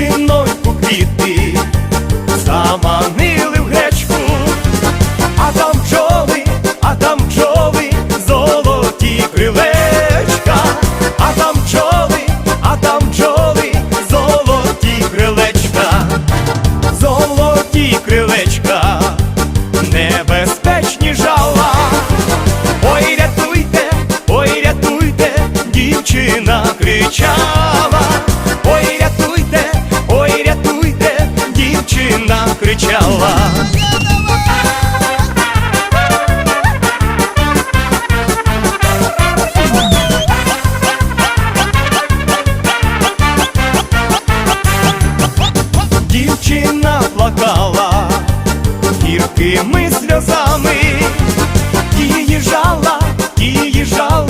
жіночку квіти заманили в гречку, а там бджоли, а там бджоли, золоті крилечка, а там бджоли, а там бджоли, золоті крилечка, золоті крилечка, небезпечні жала. Ой, рятуйте, ой, рятуйте, дівчина кричала. кричала. Дівчина плакала гіркими сльозами.